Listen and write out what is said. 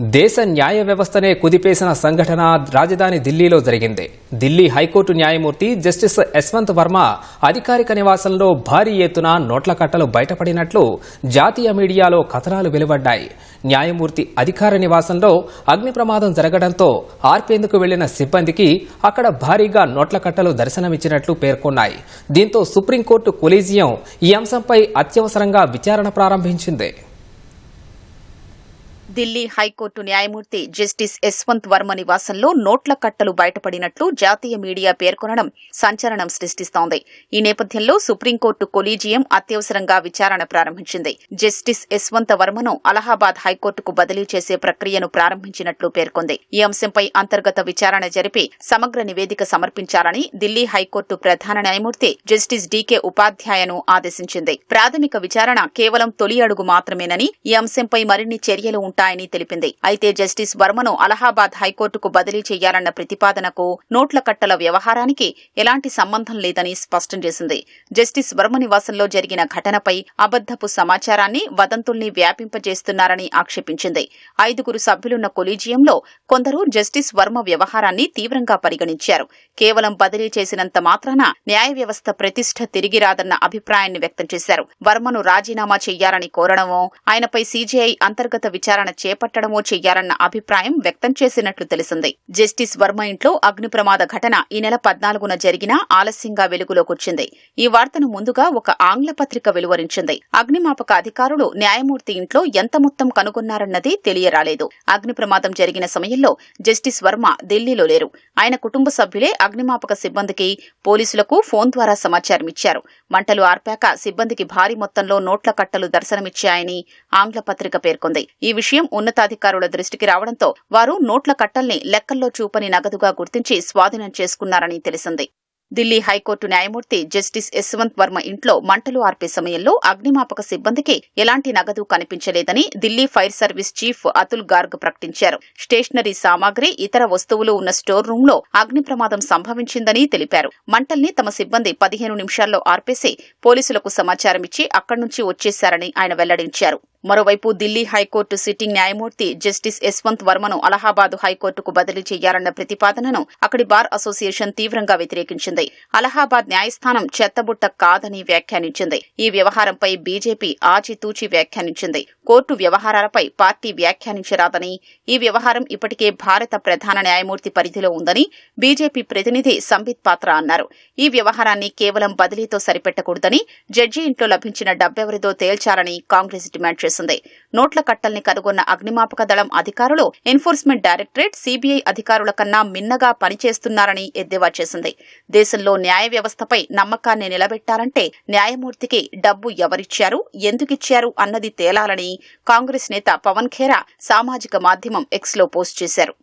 దేశ న్యాయ వ్యవస్థనే కుదిపేసిన సంఘటన రాజధాని ఢిల్లీలో జరిగింది. ఢిల్లీ హైకోర్టు న్యాయమూర్తి జస్టిస్ యశ్వంత్ వర్మ అధికారిక నివాసంలో భారీ ఎత్తున నోట్ల కట్టలు బయటపడినట్లు జాతీయ మీడియాలో కథనాలు వెలువడ్డాయి. న్యాయమూర్తి అధికార నివాసంలో అగ్ని ప్రమాదం జరగడంతో ఆర్పేందుకు వెళ్ళిన సిబ్బందికి అక్కడ భారీగా నోట్ల కట్టలు దర్శనమిచ్చినట్లు పేర్కొన్నాయి. దీంతో సుప్రీంకోర్టు కొలీజియం ఈ అంశంపై అత్యవసరంగా విచారణ ప్రారంభించింది. ఢిల్లీ హైకోర్టు న్యాయమూర్తి జస్టిస్ యశ్వంత్ వర్మ నివాసంలో నోట్ల కట్టలు బయటపడినట్లు జాతీయ మీడియా పేర్కొనడం సంచలనం సృష్టిస్తోంది. ఈ నేపథ్యంలో సుప్రీంకోర్టు కొలీజియం అత్యవసరంగా విచారణ ప్రారంభించింది. జస్టిస్ యశ్వంత్ వర్మను అలహాబాద్ హైకోర్టుకు బదిలీ చేసే ప్రక్రియను ప్రారంభించినట్లు పేర్కొంది. ఈ అంశంపై అంతర్గత విచారణ జరిపి సమగ్ర నివేదిక సమర్పించాలని ఢిల్లీ హైకోర్టు ప్రధాన న్యాయమూర్తి జస్టిస్ డీకే ఉపాధ్యాయను ఆదేశించింది. ప్రాథమిక విచారణ కేవలం తొలి అడుగు మాత్రమేనని ఈ అంశంపై మరిన్ని చర్యలు ఉంటాయి ఉంటాయని తెలిపింది. అయితే జస్టిస్ వర్మను అలహాబాద్ హైకోర్టుకు బదిలీ చేయాలన్న ప్రతిపాదనకు నోట్ల కట్టల వ్యవహారానికి ఎలాంటి సంబంధం లేదని స్పష్టం చేసింది. జస్టిస్ వర్మ నివాసంలో జరిగిన ఘటనపై అబద్దపు సమాచారాన్ని వదంతుల్ని వ్యాపింపజేస్తున్నారని ఆక్షేపించింది. ఐదుగురు సభ్యులున్న కొలీజియంలో కొందరు జస్టిస్ వర్మ వ్యవహారాన్ని తీవ్రంగా పరిగణించారు. కేవలం బదిలీ చేసినంత మాత్రాన న్యాయ వ్యవస్థ ప్రతిష్ట తిరిగి రాదన్న అభిప్రాయాన్ని వ్యక్తం చేశారు. వర్మను రాజీనామా చెయ్యాలని కోరడమో ఆయనపై సీజీఐ అంతర్గత విచారణ చేపట్టడమో చెయ్యాలన్న అభిప్రాయం వ్యక్తం చేసినట్లు తెలిసింది. జస్టిస్ వర్మ ఇంట్లో అగ్ని ప్రమాద ఘటన ఈ నెల పద్నాలుగున జరిగినా ఆలస్యంగా వెలుగులోకొచ్చింది. ఈ వార్తను ముందుగా ఒక ఆంగ్ల పత్రిక వెలువరించింది. అగ్నిమాపక అధికారులు న్యాయమూర్తి ఇంట్లో ఎంత మొత్తం కనుగొన్నారన్నది తెలియరాలేదు. అగ్ని ప్రమాదం జరిగిన సమయంలో జస్టిస్ వర్మ ఢిల్లీలో లేరు. ఆయన కుటుంబ సభ్యులే అగ్నిమాపక సిబ్బందికి పోలీసులకు ఫోన్ ద్వారా సమాచారం ఇచ్చారు. మంటలు ఆర్పాక సిబ్బందికి భారీ మొత్తంలో నోట్ల కట్టలు దర్శనమిచ్చాయని ఆంగ్ల పత్రిక పేర్కొంది. ఈ విషయం ఉన్నతాధికారుల దృష్టికి రావడంతో వారు నోట్ల కట్టల్ని లెక్కల్లో చూపని నగదుగా గుర్తించి స్వాధీనం చేసుకున్నారని తెలిసింది. ఢిల్లీ హైకోర్టు న్యాయమూర్తి జస్టిస్ యశ్వంత్ వర్మ ఇంట్లో మంటలు ఆర్పే సమయంలో అగ్నిమాపక సిబ్బందికి ఎలాంటి నగదు కనిపించలేదని Delhi fire service chief Atul Garg ప్రకటించారు. స్టేషనరీ సామాగ్రి ఇతర వస్తువులు ఉన్న స్టోర్ రూమ్లో అగ్ని ప్రమాదం సంభవించిందని తెలిపారు. మంటల్ని తమ సిబ్బంది పదిహేను నిమిషాల్లో ఆర్పేసి పోలీసులకు సమాచారం ఇచ్చి అక్కడి నుంచి వచ్చేశారని ఆయన వెల్లడించారు. మరోవైపు ఢిల్లీ హైకోర్టు సిట్టింగ్ న్యాయమూర్తి జస్టిస్ యశ్వంత్ వర్మను అలహాబాద్ హైకోర్టుకు బదిలీ చేయాలన్న ప్రతిపాదనను అక్కడి బార్ అసోసియేషన్ తీవ్రంగా వ్యతిరేకించింది. అలహాబాద్ న్యాయస్థానం చెత్తబుట్ట కాదని వ్యాఖ్యానించింది. ఈ వ్యవహారంపై బీజేపీ ఆచితూచి వ్యాఖ్యానించింది. కోర్టు వ్యవహారాలపై పార్టీ వ్యాఖ్యానించరాదని ఈ వ్యవహారం ఇప్పటికే భారత ప్రధాన న్యాయమూర్తి పరిధిలో ఉందని బీజేపీ ప్రతినిధి సంబిత్ పాత్ర అన్నారు. ఈ వ్యవహారాన్ని కేవలం బదిలీతో సరిపెట్టకూడదని జడ్జి ఇంట్లో లభించిన డబ్బెవరిదో తేల్చాలని కాంగ్రెస్ డిమాండ్ చేసింది నోట్ల కట్టల్ని కనుగొన్న అగ్నిమాపక దళం అధికారులు ఎన్ఫోర్స్మెంట్ డైరెక్టరేట్ సీబీఐ అధికారుల కన్నా మిన్నగా పనిచేస్తున్నారని ఎద్దేవా చేసింది. దేశంలో న్యాయ వ్యవస్థపై నమ్మకాన్ని నిలబెట్టాలంటే న్యాయమూర్తికి డబ్బు ఎవరిచ్చారు ఎందుకిచ్చారు అన్నది తేలాలని కాంగ్రెస్ నేత పవన్ ఖేరా సామాజిక మాధ్యమం ఎక్స్లో పోస్ట్ చేశారు.